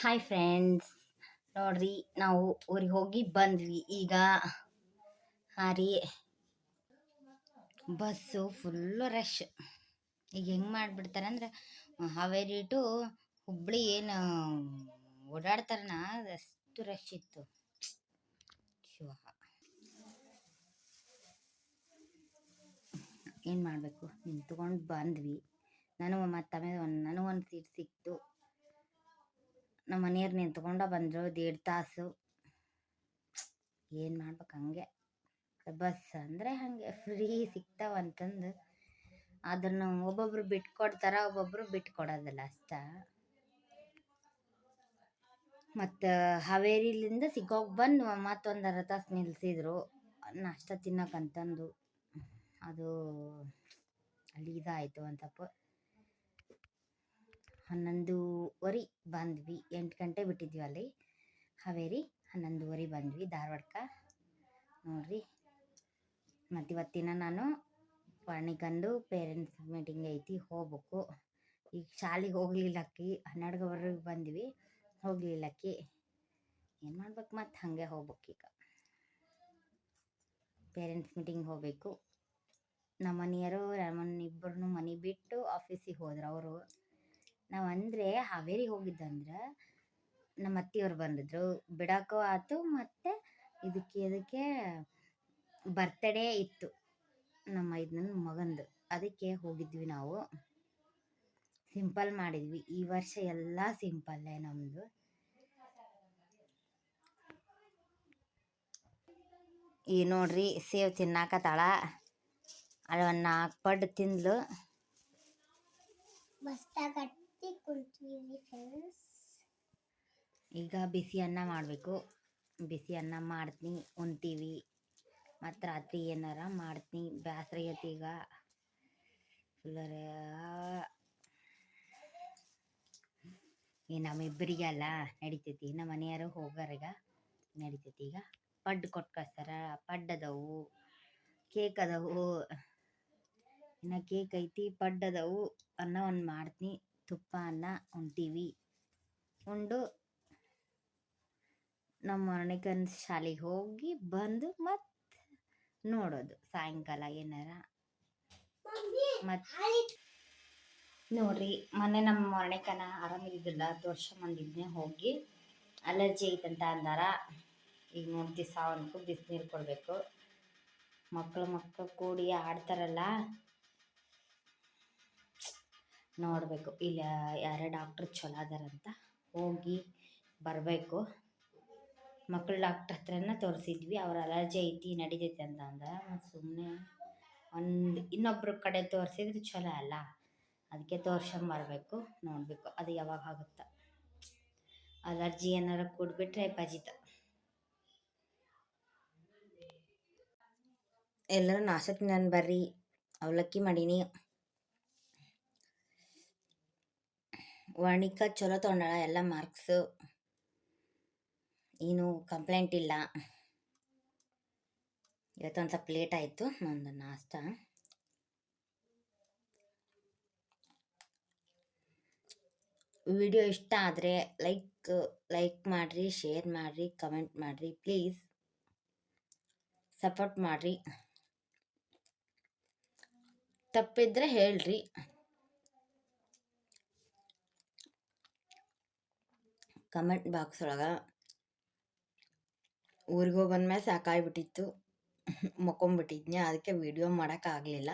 Hi friends ನೋಡ್ರಿ, ನಾವು ಊರಿಗೆ ಹೋಗಿ ಬಂದ್ವಿ. ಈಗ ಹಾರಿ ಬಸ್ಸು ಫುಲ್ಲು ರಶ್ ಈಗ ಹೆಂಗೆ ಮಾಡಿಬಿಡ್ತಾರೆ ಅಂದ್ರೆ, ಹಾವೇರಿ ಟು ಹುಬ್ಬಳ್ಳಿ ಏನು ಓಡಾಡ್ತಾರನ, ಅಷ್ಟು ರಶ್ ಇತ್ತು. ಶಿವ ಏನು ಮಾಡಬೇಕು? ನಿಂತ್ಕೊಂಡು ಬಂದ್ವಿ. ನನಗೆ ಮತ್ತು ಆಮೇಲೆ ಒಂದು ನನಗೊಂದು ಸೀಟ್ ಸಿಕ್ತು. ನಮ್ಮ ಮನೆಯವ್ರು ನಿಂತ್ಕೊಂಡ ಬಂದರು ದೇಡ್ ತಾಸು. ಏನು ಮಾಡ್ಬೇಕು ಹಂಗೆ. ಬಸ್ ಅಂದರೆ ಹಾಗೆ ಫ್ರೀ ಸಿಗ್ತಾವಂತಂದು ಅದನ್ನು ಒಬ್ಬೊಬ್ರು ಬಿಟ್ಕೊಡ್ತಾರ, ಒಬ್ಬೊಬ್ರು ಬಿಟ್ಕೊಡೋದಿಲ್ಲ ಅಷ್ಟ. ಮತ್ತು ಹಾವೇರಿಲಿಂದ ಸಿಗೋಗಿ ಬಂದು ಮತ್ತೊಂದು ಅರ್ಧ ತಾಸು ನಿಲ್ಲಿಸಿದ್ರು ನಾಷ್ಟ ತಿನ್ನಕ್ಕಂತಂದು ಅದು ಅಲ್ಲಿ ಅಂತಪ್ಪ. ಹನ್ನೊಂದುವರೆ ಬಂದ್ವಿ, ಎಂಟು ಗಂಟೆ ಬಿಟ್ಟಿದ್ವಿ ಅಲ್ಲಿ. ಹಾವೇರಿ, ಹನ್ನೊಂದುವರೆ ಬಂದ್ವಿ ಧಾರವಾಡಕ್ಕೆ. ನೋಡ್ರಿ ಮತ್ತು ಇವತ್ತಿನ ನಾನು ವರ್ಣಿಕಂದು ಪೇರೆಂಟ್ಸ್ ಮೀಟಿಂಗ್ ಐತಿ, ಹೋಗ್ಬೇಕು. ಈಗ ಶಾಲೆಗೆ ಹೋಗ್ಲಿಲ್ಲಕ್ಕಿ ಹನ್ನೆರಡುವರೆಗೆ ಬಂದ್ವಿ ಹೋಗ್ಲಿಲ್ಲಕ್ಕಿ ಏನು ಮಾಡ್ಬೇಕು ಮತ್ತು, ಹಾಗೆ ಹೋಗ್ಬೇಕು ಈಗ. ಪೇರೆಂಟ್ಸ್ ಮೀಟಿಂಗ್ ಹೋಗಬೇಕು. ನಮ್ಮ ಮನೆಯವರು, ನಮ್ಮನ್ನ ಇಬ್ಬರನ್ನು ಮನೆ ಬಿಟ್ಟು ಆಫೀಸಿಗೆ ಹೋದ್ರು ಅವರು. ನಾವು ಅಂದರೆ ಹಾವೇರಿಗೆ ಹೋಗಿದ್ದಂದ್ರೆ ನಮ್ಮ ಅತ್ತಿಯವ್ರು ಬಂದಿದ್ರು. ಬಿಡೋಕ್ಕೂ ಆಯ್ತು ಮತ್ತು ಇದಕ್ಕೆ ಇದಕ್ಕೆ ಬರ್ತಡೇ ಇತ್ತು. ನಮ್ಮ ಇದನ್ನ ಮಗಂದು. ಅದಕ್ಕೆ ಹೋಗಿದ್ವಿ ನಾವು. ಸಿಂಪಲ್ ಮಾಡಿದ್ವಿ. ಈ ವರ್ಷ ಎಲ್ಲ ಸಿಂಪಲ್ಲೇ ನಮ್ಮದು ಈ ನೋಡ್ರಿ ಸೇವ್ ತಿನ್ನಾಕತ್ತಾಳ ಅಲ್ಲಿ ಒಂದು ನಾಲ್ಕು ಪಡ್ಡು ತಿಂದ್ಲು. ಈಗ ಬಿಸಿ ಅನ್ನ ಮಾಡಬೇಕು. ಬಿಸಿ ಅನ್ನ ಮಾಡ್ತೀನಿ, ಉಣ್ತೀವಿ. ಮತ್ತು ರಾತ್ರಿ ಏನಾರ ಮಾಡ್ತೀನಿ. ಆಗೈತಿ ಈಗ. ಫುಲ್ಲರ ಈ ನಮ್ಮಿಬ್ಬರಿಗೆಲ್ಲ ನಡಿತೈತಿ. ನಮ್ಮ ಮನೆಯವರು ಹೋಗಾರೀಗ ನಡಿತೈತಿ ಈಗ. ಪಡ್ ಕೊಟ್ಟು ಕಳ್ಸ್ತಾರ ಪಡ್ಡು ಅದಾವು. ಕೇಕ್ ಅದಾವು. ಇನ್ನು ಕೇಕ್ ಐತಿ. ಪಡ್ ಅದಾವು. ಅನ್ನ ಒಂದು ಮಾಡ್ತೀನಿ. ತುಪ್ಪ ಅನ್ನ ಉಣ್ತೀವಿ ಉಂಡು ನಮ್ಮ ಮನೆಗನ್ ಶಾಲೆಗೆ ಹೋಗಿ ಬಂದು ಮತ್ತೆ ನೋಡೋದು. ಸಾಯಂಕಾಲ ಏನಾರ ಮತ್ತು ನೋಡ್ರಿ, ಮೊನ್ನೆ ನಮ್ಮ ಮನೆಕನ ಆರಾಮಿದ್ದಿಲ್ಲ ತೋರ್ಸ್ಕೊಂಬಂದಿದ್ನೆ ಹೋಗಿ. ಅಲರ್ಜಿ ಐತಂತ ಅಂದಾರ. ಈಗ ದಿವಸ ಅವನಿಗೂ ಬಿಸಿನೀರು ಕೊಡಬೇಕು. ಮಕ್ಕಳು ಮಕ್ಕಳು ಕೂಡಿ ಆಡ್ತಾರಲ್ಲ ನೋಡಬೇಕು. ಇಲ್ಲ, ಯಾರೇ ಡಾಕ್ಟ್ರ್ ಚಲೋ ಅದಾರಂತ ಹೋಗಿ ಬರಬೇಕು. ಮಕ್ಕಳು ಡಾಕ್ಟ್ರ್ ಹತ್ರನ ತೋರಿಸಿದ್ವಿ. ಅವ್ರ ಅಲರ್ಜಿ ಐತಿ, ನಡಿತೈತೆ ಅಂತ ಅಂದ್ರೆ ಮತ್ತು ಸುಮ್ಮನೆ ಒಂದು ಇನ್ನೊಬ್ರ ಕಡೆ ತೋರಿಸಿದ್ರೆ ಚಲೋ ಅಲ್ಲ. ಅದಕ್ಕೆ ತೋರ್ಸ್ಕೊಂಬರ್ಬೇಕು ನೋಡಬೇಕು. ಅದು ಯಾವಾಗ ಆಗುತ್ತೆ. ಅಲರ್ಜಿ ಏನಾರ ಕೂಡ್ಬಿಟ್ರೆ ಬಜಿತ ಎಲ್ಲರೂ ನಾಷ್ಟಕ್ಕೆ ನಾನು ಬರ್ರಿ. ಅವಲಕ್ಕಿ ಮಾಡೀನಿ. ವರ್ಣಿಕ, ಚಲೋ ತೊಗೊಂಡಾಳ, ಎಲ್ಲ ಮಾರ್ಕ್ಸು ಏನು ಕಂಪ್ಲೇಂಟ್ ಇಲ್ಲ. ಇವತ್ತೊಂದು ಸ್ವಲ್ಪ ಲೇಟ್ ಆಯಿತು, ನಂದು ನಾಷ್ಟ. ವಿಡಿಯೋ ಇಷ್ಟ ಆದರೆ ಲೈಕ್ ಲೈಕ್ ಮಾಡಿರಿ ಶೇರ್ ಮಾಡಿರಿ ಕಮೆಂಟ್ ಮಾಡಿರಿ ಪ್ಲೀಸ್ ಸಪೋರ್ಟ್ ಮಾಡಿರಿ. ತಪ್ಪಿದ್ರೆ ಹೇಳ್ರಿ. ಕಮೆಂಟ್ ಬಾಕ್ಸ್ ಒಳಗೆ ಊರಿಗೆ ಬಂದ ಮೇಲೆ ಸಾಕಾಗಿಬಿಟ್ಟಿತ್ತು ಮಕ್ಕೊಂಬಿಟ್ಟಿದ್ನಿ ಅದಕ್ಕೆ ವಿಡಿಯೋ ಮಾಡೋಕ್ಕಾಗಲಿಲ್ಲ.